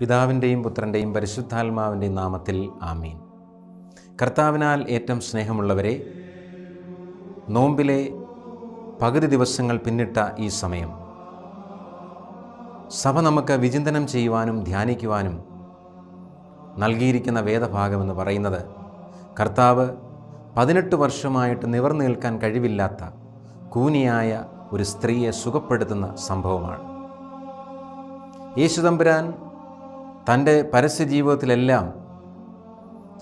പിതാവിന്റെയും പുത്രന്റെയും പരിശുദ്ധാത്മാവിന്റെയും നാമത്തിൽ ആമീൻ. കർത്താവിനാൽ ഏറ്റവും സ്നേഹമുള്ളവരെ നോമ്പിലെ പകുതി ദിവസങ്ങൾ പിന്നിട്ട ഈ സമയം സഭ നമുക്ക് വിചിന്തനം ചെയ്യുവാനും ധ്യാനിക്കുവാനും നൽകിയിരിക്കുന്ന വേദഭാഗമെന്ന് പറയുന്നത് കർത്താവ് പതിനെട്ട് വർഷമായിട്ട് നിവർന്നു നിൽക്കാൻ കഴിവില്ലാത്ത കൂനിയായ ഒരു സ്ത്രീയെ സുഖപ്പെടുത്തുന്ന സംഭവമാണ്. യേശുതമ്പുരാൻ തന്റെ പരസ്യ ജീവിതത്തിലെല്ലാം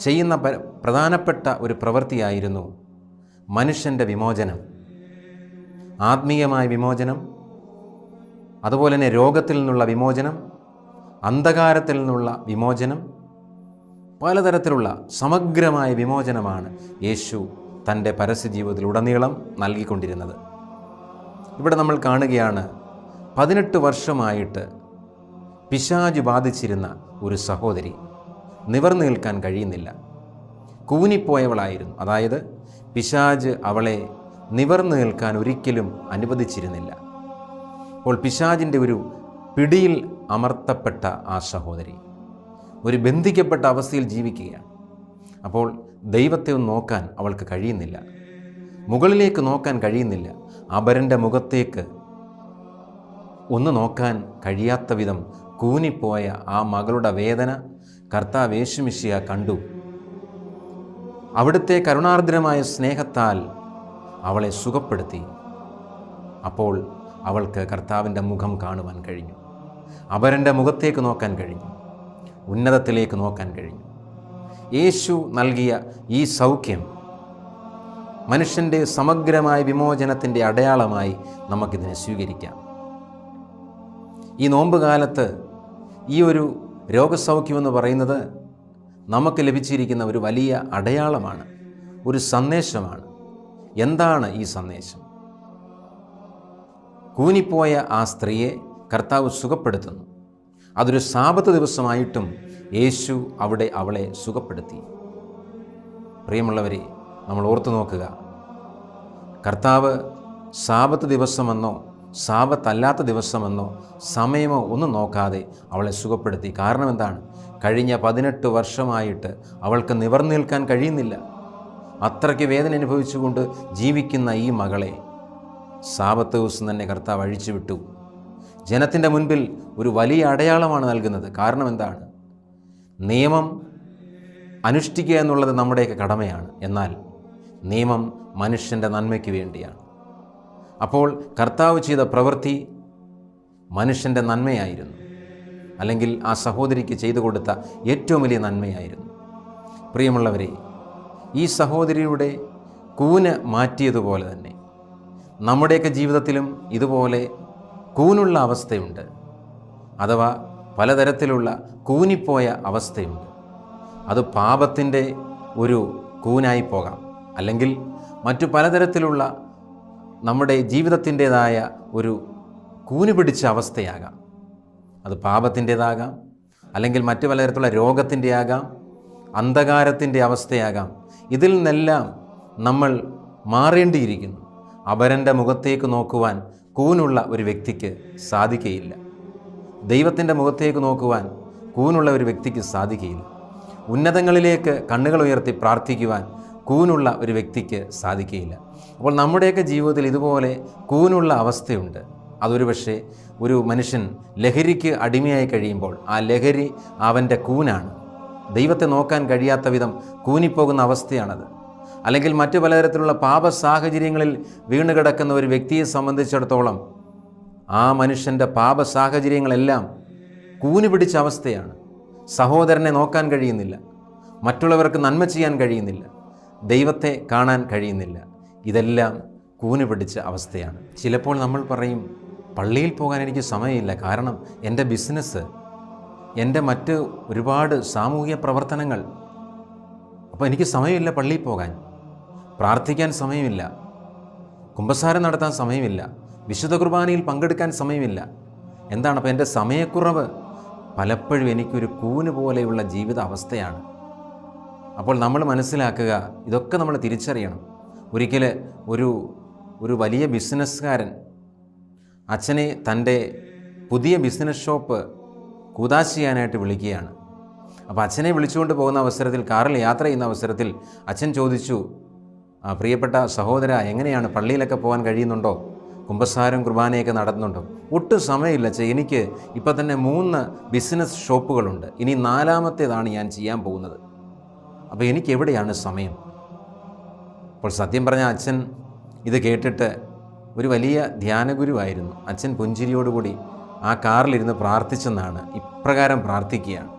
ചെയ്യുന്ന പ്രധാനപ്പെട്ട ഒരു പ്രവൃത്തിയായിരുന്നു മനുഷ്യന്റെ വിമോചനം. ആത്മീയമായ വിമോചനം അതുപോലെ തന്നെ രോഗത്തിൽ നിന്നുള്ള വിമോചനം അന്ധകാരത്തിൽ നിന്നുള്ള വിമോചനം പലതരത്തിലുള്ള സമഗ്രമായ വിമോചനമാണ് യേശു തന്റെ പരസ്യ ജീവിതത്തിലുടനീളം നൽകിക്കൊണ്ടിരുന്നത്. ഇവിടെ നമ്മൾ കാണുകയാണ് പതിനെട്ട് വർഷമായിട്ട് പിശാജ് ബാധിച്ചിരുന്ന ഒരു സഹോദരി. നിവർന്നു നിൽക്കാൻ കഴിയുന്നില്ല. കൂനിപ്പോയവളായിരുന്നു. അതായത് പിശാജ് അവളെ നിവർന്നു നിൽക്കാൻ ഒരിക്കലും അനുവദിച്ചിരുന്നില്ല. അപ്പോൾ പിശാജിന്റെ ഒരു പിടിയിൽ അമർത്തപ്പെട്ട ആ സഹോദരി ഒരു ബന്ധിക്കപ്പെട്ട അവസ്ഥയിൽ ജീവിക്കുകയാണ്. അപ്പോൾ ദൈവത്തെ നോക്കാൻ അവൾക്ക് കഴിയുന്നില്ല. മുകളിലേക്ക് നോക്കാൻ കഴിയുന്നില്ല. അപരന്റെ മുഖത്തേക്ക് ഒന്ന് നോക്കാൻ കഴിയാത്ത വിധം കൂനിപ്പോയ ആ മകളുടെ വേദന കർത്താവ് യേശുമിശിയ കണ്ടു. അവിടുത്തെ കരുണാർദ്രമായ സ്നേഹത്താൽ അവളെ സുഖപ്പെടുത്തി. അപ്പോൾ അവൾക്ക് കർത്താവിന്റെ മുഖം കാണുവാൻ കഴിഞ്ഞു. അപരന്റെ മുഖത്തേക്ക് നോക്കാൻ കഴിഞ്ഞു. ഉന്നതത്തിലേക്ക് നോക്കാൻ കഴിഞ്ഞു. യേശു നൽകിയ ഈ സൗഖ്യം മനുഷ്യന്റെ സമഗ്രമായ വിമോചനത്തിന്റെ അടയാളമായി നമുക്കിതിനെ സ്വീകരിക്കാം. ഈ നോമ്പ് കാലത്ത് ഈ ഒരു രോഗസൗഖ്യമെന്ന് പറയുന്നത് നമുക്ക് ലഭിച്ചിരിക്കുന്ന ഒരു വലിയ അടയാളമാണ് ഒരു സന്ദേശമാണ്. എന്താണ് ഈ സന്ദേശം? കൂനിപ്പോയ ആ സ്ത്രീയെ കർത്താവ് സുഖപ്പെടുത്തുന്നു. അതൊരു സാപത്ത് ദിവസമായിട്ടും യേശു അവിടെ അവളെ സുഖപ്പെടുത്തി. പ്രിയമുള്ളവരെ നമ്മൾ ഓർത്തു നോക്കുക. കർത്താവ് സാപത്ത് ദിവസമെന്നോ സാപത്തല്ലാത്ത ദിവസമെന്നോ സമയമോ ഒന്നും നോക്കാതെ അവളെ സുഖപ്പെടുത്തി. കാരണം എന്താണ്? കഴിഞ്ഞ പതിനെട്ട് വർഷമായിട്ട് അവൾക്ക് നിവർന്നു നിൽക്കാൻ കഴിയുന്നില്ല. അത്രയ്ക്ക് വേദന അനുഭവിച്ചുകൊണ്ട് ജീവിക്കുന്ന ഈ മകളെ സാപത്ത് ദിവസം തന്നെ കർത്താവ് അഴിച്ചുവിട്ടു. ജനത്തിന്റെ മുൻപിൽ ഒരു വലിയ അടയാളമാണ് നൽകുന്നത്. കാരണം എന്താണ്? നിയമം അനുഷ്ഠിക്കുക എന്നുള്ളത് നമ്മുടെയൊക്കെ കടമയാണ്. എന്നാൽ നിയമം മനുഷ്യന്റെ നന്മയ്ക്ക് വേണ്ടിയാണ്. അപ്പോൾ കർത്താവ് ചെയ്ത പ്രവൃത്തി മനുഷ്യന്റെ നന്മയായിരുന്നു. അല്ലെങ്കിൽ ആ സഹോദരിക്ക് ചെയ്തു കൊടുത്ത ഏറ്റവും വലിയ നന്മയായിരുന്നു. പ്രിയമുള്ളവരെ ഈ സഹോദരിയുടെ കൂന് മാറ്റിയതുപോലെ തന്നെ നമ്മുടെയൊക്കെ ജീവിതത്തിലും ഇതുപോലെ കൂനുള്ള അവസ്ഥയുണ്ട്. അഥവാ പലതരത്തിലുള്ള കൂനിപ്പോയ അവസ്ഥയുണ്ട്. അത് പാപത്തിന്റെ ഒരു കൂനായി പോകാം. അല്ലെങ്കിൽ മറ്റു പലതരത്തിലുള്ള നമ്മുടെ ജീവിതത്തിന്റേതായ ഒരു കൂന് പിടിച്ച അവസ്ഥയാകാം. അത് പാപത്തിന്റേതാകാം അല്ലെങ്കിൽ മറ്റു പലതരത്തിലുള്ള രോഗത്തിന്റെ ആകാം അന്ധകാരത്തിന്റെ അവസ്ഥയാകാം. ഇതിൽ നിന്നെല്ലാം നമ്മൾ മാറേണ്ടിയിരിക്കുന്നു. അപരന്റെ മുഖത്തേക്ക് നോക്കുവാൻ കൂനുള്ള ഒരു വ്യക്തിക്ക് സാധിക്കുകയില്ല ദൈവത്തിന്റെ മുഖത്തേക്ക് നോക്കുവാൻ കൂനുള്ള ഒരു വ്യക്തിക്ക് സാധിക്കുകയില്ല ഉന്നതങ്ങളിലേക്ക് കണ്ണുകൾ ഉയർത്തി പ്രാർത്ഥിക്കുവാൻ കൂനുള്ള ഒരു വ്യക്തിക്ക് സാധിക്കുകയില്ല. അപ്പോൾ നമ്മുടെയൊക്കെ ജീവിതത്തിൽ ഇതുപോലെ കൂനുള്ള അവസ്ഥയുണ്ട്. അതൊരു പക്ഷേ ഒരു മനുഷ്യൻ ലഹരിക്ക് അടിമയായി കഴിയുമ്പോൾ ആ ലഹരി അവന്റെ കൂനാണ്. ദൈവത്തെ നോക്കാൻ കഴിയാത്ത വിധം കൂനിപ്പോകുന്ന അവസ്ഥയാണത്. അല്ലെങ്കിൽ മറ്റു പലതരത്തിലുള്ള പാപ സാഹചര്യങ്ങളിൽ വീണുകിടക്കുന്ന ഒരു വ്യക്തിയെ സംബന്ധിച്ചിടത്തോളം ആ മനുഷ്യന്റെ പാപ സാഹചര്യങ്ങളെല്ലാം കൂന് പിടിച്ച അവസ്ഥയാണ്. സഹോദരനെ നോക്കാൻ കഴിയുന്നില്ല. മറ്റുള്ളവർക്ക് നന്മ ചെയ്യാൻ കഴിയുന്നില്ല. ദൈവത്തെ കാണാൻ കഴിയുന്നില്ല. ഇതെല്ലാം കൂന് പിടിച്ച അവസ്ഥയാണ്. ചിലപ്പോൾ നമ്മൾ പറയും പള്ളിയിൽ പോകാൻ എനിക്ക് സമയമില്ല. കാരണം എന്റെ ബിസിനസ് എന്റെ മറ്റ് ഒരുപാട് സാമൂഹിക പ്രവർത്തനങ്ങൾ. അപ്പോൾ എനിക്ക് സമയമില്ല പള്ളിയിൽ പോകാൻ. പ്രാർത്ഥിക്കാൻ സമയമില്ല. കുംഭസാരം നടത്താൻ സമയമില്ല. വിശുദ്ധ കുർബാനയിൽ പങ്കെടുക്കാൻ സമയമില്ല. എന്താണ്? അപ്പോൾ എന്റെ സമയക്കുറവ് പലപ്പോഴും എനിക്കൊരു കൂന് പോലെയുള്ള ജീവിത അവസ്ഥയാണ്. അപ്പോൾ നമ്മൾ മനസ്സിലാക്കുക ഇതൊക്കെ നമ്മൾ തിരിച്ചറിയണം. ഒരിക്കൽ ഒരു ഒരു വലിയ ബിസിനസ്സുകാരൻ അച്ഛനെ തന്റെ പുതിയ ബിസിനസ് ഷോപ്പ് കൂതാശ് ചെയ്യാനായിട്ട് വിളിക്കുകയാണ്. അപ്പോൾ അച്ഛനെ വിളിച്ചുകൊണ്ട് പോകുന്ന അവസരത്തിൽ കാറിൽ യാത്ര ചെയ്യുന്ന അവസരത്തിൽ അച്ഛൻ ചോദിച്ചു "ആ, പ്രിയപ്പെട്ട സഹോദര എങ്ങനെയാണ് പള്ളിയിലൊക്കെ പോകാൻ കഴിയുന്നുണ്ടോ? കുമ്പസാരം കുർബാനയൊക്കെ നടത്തുന്നുണ്ടോ? ഒട്ടും സമയമില്ല ചേ എനിക്ക് ഇപ്പം തന്നെ മൂന്ന് ബിസിനസ് ഷോപ്പുകളുണ്ട്. ഇനി നാലാമത്തേതാണ് ഞാൻ ചെയ്യാൻ പോകുന്നത്. അപ്പോൾ എനിക്ക് എവിടെയാണ് സമയം? അപ്പോൾ സത്യം പറഞ്ഞ അച്ഛൻ ഇത് കേട്ടിട്ട് ഒരു വലിയ ധ്യാനഗുരുവായിരുന്നു. അച്ഛൻ പുഞ്ചിരിയോടുകൂടി ആ കാറിലിരുന്ന് പ്രാർത്ഥിച്ചെന്നാണ് ഇപ്രകാരം പ്രാർത്ഥിക്കുകയാണ്.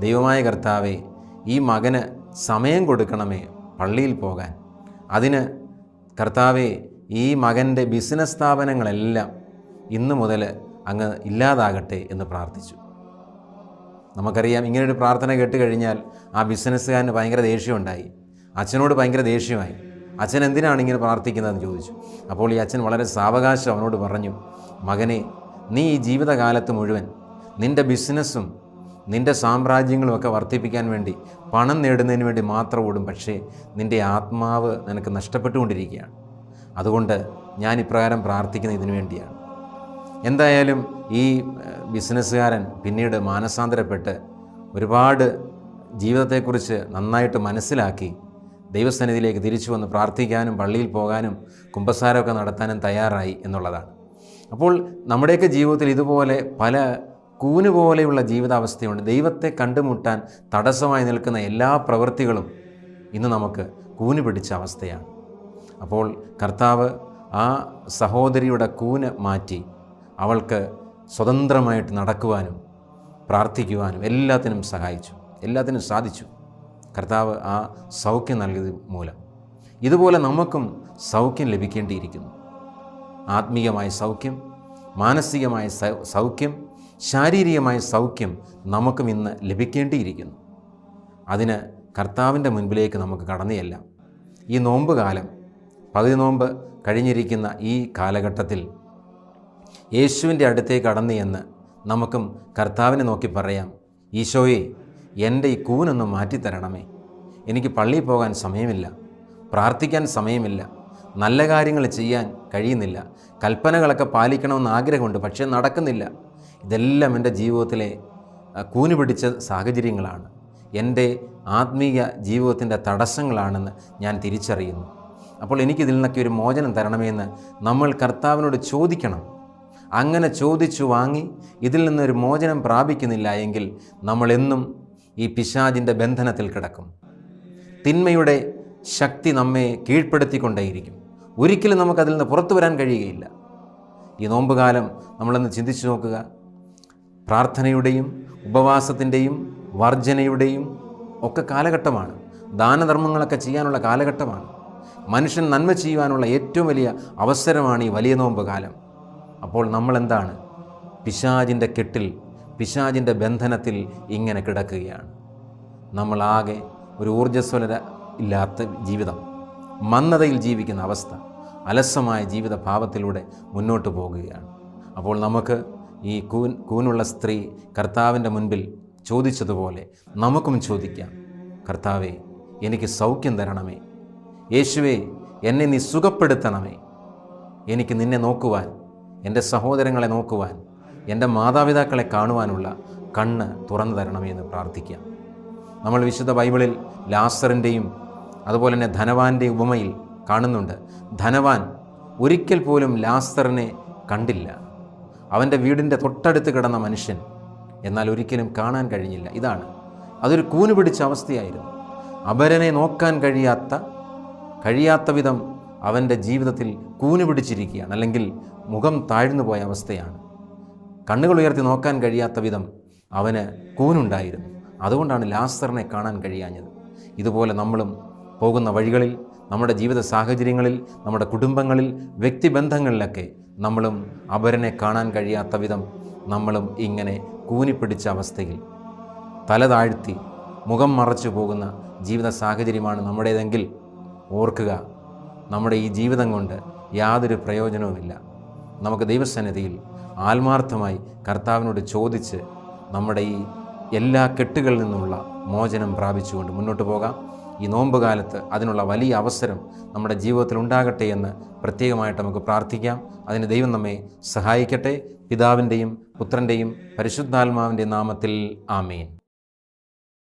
ദൈവമായ കർത്താവെ ഈ മകന് സമയം കൊടുക്കണമേ പള്ളിയിൽ പോകാൻ. അതിന് കർത്താവെ ഈ മകന്റെ ബിസിനസ് സ്ഥാപനങ്ങളെല്ലാം ഇന്നു മുതൽ അങ്ങ് ഇല്ലാതാകട്ടെ എന്ന് പ്രാർത്ഥിച്ചു. നമുക്കറിയാം ഇങ്ങനൊരു പ്രാർത്ഥന കേട്ട് കഴിഞ്ഞാൽ ആ ബിസിനസ്സുകാരന് ഭയങ്കര ദേഷ്യമുണ്ടായി. അച്ഛനോട് ഭയങ്കര ദേഷ്യമായി. അച്ഛൻ എന്തിനാണ് ഇങ്ങനെ പ്രാർത്ഥിക്കുന്നതെന്ന് ചോദിച്ചു. അപ്പോൾ ഈ അച്ഛൻ വളരെ സാവകാശം അവനോട് പറഞ്ഞു മകനെ നീ ഈ ജീവിതകാലത്ത് മുഴുവൻ നിന്റെ ബിസിനസ്സും നിന്റെ സാമ്രാജ്യങ്ങളും ഒക്കെ വർദ്ധിപ്പിക്കാൻ വേണ്ടി പണം നേടുന്നതിന് വേണ്ടി മാത്രം ഓടും. പക്ഷേ നിന്റെ ആത്മാവ് നിനക്ക് നഷ്ടപ്പെട്ടുകൊണ്ടിരിക്കുകയാണ്. അതുകൊണ്ട് ഞാൻ ഇപ്രകാരം പ്രാർത്ഥിക്കുന്നത് ഇതിനു വേണ്ടിയാണ്. എന്തായാലും ഈ ബിസിനസ്സുകാരൻ പിന്നീട് മാനസാന്തരപ്പെട്ട് ഒരുപാട് ജീവിതത്തെക്കുറിച്ച് നന്നായിട്ട് മനസ്സിലാക്കി ദൈവസന്നിധിയിലേക്ക് തിരിച്ചു വന്ന് പ്രാർത്ഥിക്കാനും പള്ളിയിൽ പോകാനും കുമ്പസാരമൊക്കെ നടത്താനും തയ്യാറായി എന്നുള്ളതാണ്. അപ്പോൾ നമ്മുടെയൊക്കെ ജീവിതത്തിൽ ഇതുപോലെ പല കൂന് പോലെയുള്ള ജീവിതാവസ്ഥയുണ്ട്. ദൈവത്തെ കണ്ടുമുട്ടാൻ തടസ്സമായി നിൽക്കുന്ന എല്ലാ പ്രവൃത്തികളും ഇന്ന് നമുക്ക് കൂന് പിടിച്ച അവസ്ഥയാണ്. അപ്പോൾ കർത്താവ് ആ സഹോദരിയുടെ കൂന് മാറ്റി അവൾക്ക് സ്വതന്ത്രമായിട്ട് നടക്കുവാനും പ്രാർത്ഥിക്കുവാനും എല്ലാത്തിനും സഹായിച്ചു എല്ലാത്തിനും സാധിച്ചു. കർത്താവ് ആ സൗഖ്യം നൽകിയത് മൂലം. ഇതുപോലെ നമുക്കും സൗഖ്യം ലഭിക്കേണ്ടിയിരിക്കുന്നു. ആത്മീയമായ സൗഖ്യം മാനസികമായ സൗഖ്യം ശാരീരികമായ സൗഖ്യം നമുക്കും ഇന്ന് ലഭിക്കേണ്ടിയിരിക്കുന്നു. അതിന് കർത്താവിന്റെ മുൻപിലേക്ക് നമുക്ക് കടന്നിയല്ല. ഈ നോമ്പ് കാലം പകുതി നോമ്പ് കഴിഞ്ഞിരിക്കുന്ന ഈ കാലഘട്ടത്തിൽ യേശുവിന്റെ അടുത്തേക്ക് കടന്നു എന്ന് നമുക്കും കർത്താവിനെ നോക്കി പറയാം. ഈശോയെ എന്റെ ഈ കൂനൊന്ന് മാറ്റിത്തരണമേ. എനിക്ക് പള്ളിയിൽ പോകാൻ സമയമില്ല പ്രാർത്ഥിക്കാൻ സമയമില്ല നല്ല കാര്യങ്ങൾ ചെയ്യാൻ കഴിയുന്നില്ല കൽപ്പനകളൊക്കെ പാലിക്കണമെന്ന് ആഗ്രഹമുണ്ട് പക്ഷേ നടക്കുന്നില്ല. ഇതെല്ലാം എന്റെ ജീവിതത്തിലെ കൂന് പിടിച്ച സാഹചര്യങ്ങളാണ്. എന്റെ ആത്മീയ ജീവിതത്തിന്റെ തടസ്സങ്ങളാണെന്ന് ഞാൻ തിരിച്ചറിയുന്നു. അപ്പോൾ എനിക്കിതിൽ നിന്നൊക്കെ ഒരു മോചനം തരണമെന്ന് നമ്മൾ കർത്താവിനോട് ചോദിക്കണം. അങ്ങനെ ചോദിച്ചു വാങ്ങി ഇതിൽ നിന്നൊരു മോചനം പ്രാപിക്കുന്നില്ല എങ്കിൽ നമ്മളെന്നും ഈ പിശാജിന്റെ ബന്ധനത്തിൽ കിടക്കും. തിന്മയുടെ ശക്തി നമ്മെ കീഴ്പ്പെടുത്തിക്കൊണ്ടേയിരിക്കും. ഒരിക്കലും നമുക്കതിൽ നിന്ന് പുറത്തു വരാൻ കഴിയുകയില്ല. ഈ നോമ്പുകാലം നമ്മളൊന്ന് ചിന്തിച്ചു നോക്കുക. പ്രാർത്ഥനയുടെയും ഉപവാസത്തിന്റെയും വർജനയുടെയും ഒക്കെ കാലഘട്ടമാണ്. ദാനധർമ്മങ്ങളൊക്കെ ചെയ്യാനുള്ള കാലഘട്ടമാണ്. മനുഷ്യൻ നന്മ ചെയ്യുവാനുള്ള ഏറ്റവും വലിയ അവസരമാണ് ഈ വലിയ നോമ്പ് കാലം അപ്പോൾ നമ്മളെന്താണ്? പിശാജിന്റെ കെട്ടിൽ പിശാജിന്റെ ബന്ധനത്തിൽ ഇങ്ങനെ കിടക്കുകയാണ്. നമ്മളാകെ ഒരു ഊർജസ്വലത ഇല്ലാത്ത ജീവിതം മന്ദതയിൽ ജീവിക്കുന്ന അവസ്ഥ അലസമായ ജീവിത ഭാവത്തിലൂടെ മുന്നോട്ട് പോകുകയാണ്. അപ്പോൾ നമുക്ക് ഈ കൂൻ കൂനുള്ള സ്ത്രീ കർത്താവിന്റെ മുൻപിൽ ചോദിച്ചതുപോലെ നമുക്കും ചോദിക്കാം കർത്താവേ എനിക്ക് സൗഖ്യം തരണമേ. യേശുവേ എന്നെ നീ സുഖപ്പെടുത്തണമേ. എനിക്ക് നിന്നെ നോക്കുവാൻ എന്റെ സഹോദരങ്ങളെ നോക്കുവാൻ എന്റെ മാതാപിതാക്കളെ കാണുവാനുള്ള കണ്ണ് തുറന്നു തരണമേ എന്ന് പ്രാർത്ഥിക്കാം നമ്മൾ വിശുദ്ധ ബൈബിളിൽ ലാസറിന്റെയും അതുപോലെ തന്നെ ധനവാന്റെ ഉപമയിൽ കാണുന്നുണ്ട്. ധനവാൻ ഒരിക്കൽ പോലും ലാസറിനെ കണ്ടില്ല. അവന്റെ വീടിന്റെ തൊട്ടടുത്ത് കിടന്ന മനുഷ്യൻ എന്നാൽ ഒരിക്കലും കാണാൻ കഴിഞ്ഞില്ല. ഇതാണ്. അതൊരു കൂന് പിടിച്ച അവസ്ഥയായിരുന്നു. അപരനെ നോക്കാൻ കഴിയാത്ത കഴിയാത്ത വിധം അവന്റെ ജീവിതത്തിൽ കൂന് പിടിച്ചിരിക്കുകയാണ്. അല്ലെങ്കിൽ മുഖം താഴ്ന്നു പോയ അവസ്ഥയാണ്. കണ്ണുകൾ ഉയർത്തി നോക്കാൻ കഴിയാത്ത വിധം അവന് കൂനുണ്ടായിരുന്നു. അതുകൊണ്ടാണ് ലാസറിനെ കാണാൻ കഴിയാഞ്ഞത്. ഇതുപോലെ നമ്മളും പോകുന്ന വഴികളിൽ നമ്മുടെ ജീവിത സാഹചര്യങ്ങളിൽ നമ്മുടെ കുടുംബങ്ങളിൽ വ്യക്തിബന്ധങ്ങളിലൊക്കെ നമ്മളും അപരനെ കാണാൻ കഴിയാത്ത വിധം നമ്മളും ഇങ്ങനെ കൂനിപ്പിടിച്ച അവസ്ഥയിൽ തല താഴ്ത്തി മുഖം മറച്ചു പോകുന്ന ജീവിത സാഹചര്യമാണ് നമ്മുടേതെങ്കിൽ ഓർക്കുക. നമ്മുടെ ഈ ജീവിതം കൊണ്ട് യാതൊരു പ്രയോജനവുമില്ല. നമുക്ക് ദൈവസന്നിധിയിൽ ആത്മാർത്ഥമായി കർത്താവിനോട് ചോദിച്ച് നമ്മുടെ ഈ എല്ലാ കെട്ടുകളിൽ നിന്നുമുള്ള മോചനം പ്രാപിച്ചുകൊണ്ട് മുന്നോട്ട് പോകാം. ഈ നോമ്പ് കാലത്ത് അതിനുള്ള വലിയ അവസരം നമ്മുടെ ജീവിതത്തിൽ ഉണ്ടാകട്ടെ എന്ന് പ്രത്യേകമായിട്ട് നമുക്ക് പ്രാർത്ഥിക്കാം. അതിന് ദൈവം നമ്മെ സഹായിക്കട്ടെ. പിതാവിന്റെയും പുത്രന്റെയും പരിശുദ്ധാത്മാവിന്റെ നാമത്തിൽ ആമീൻ.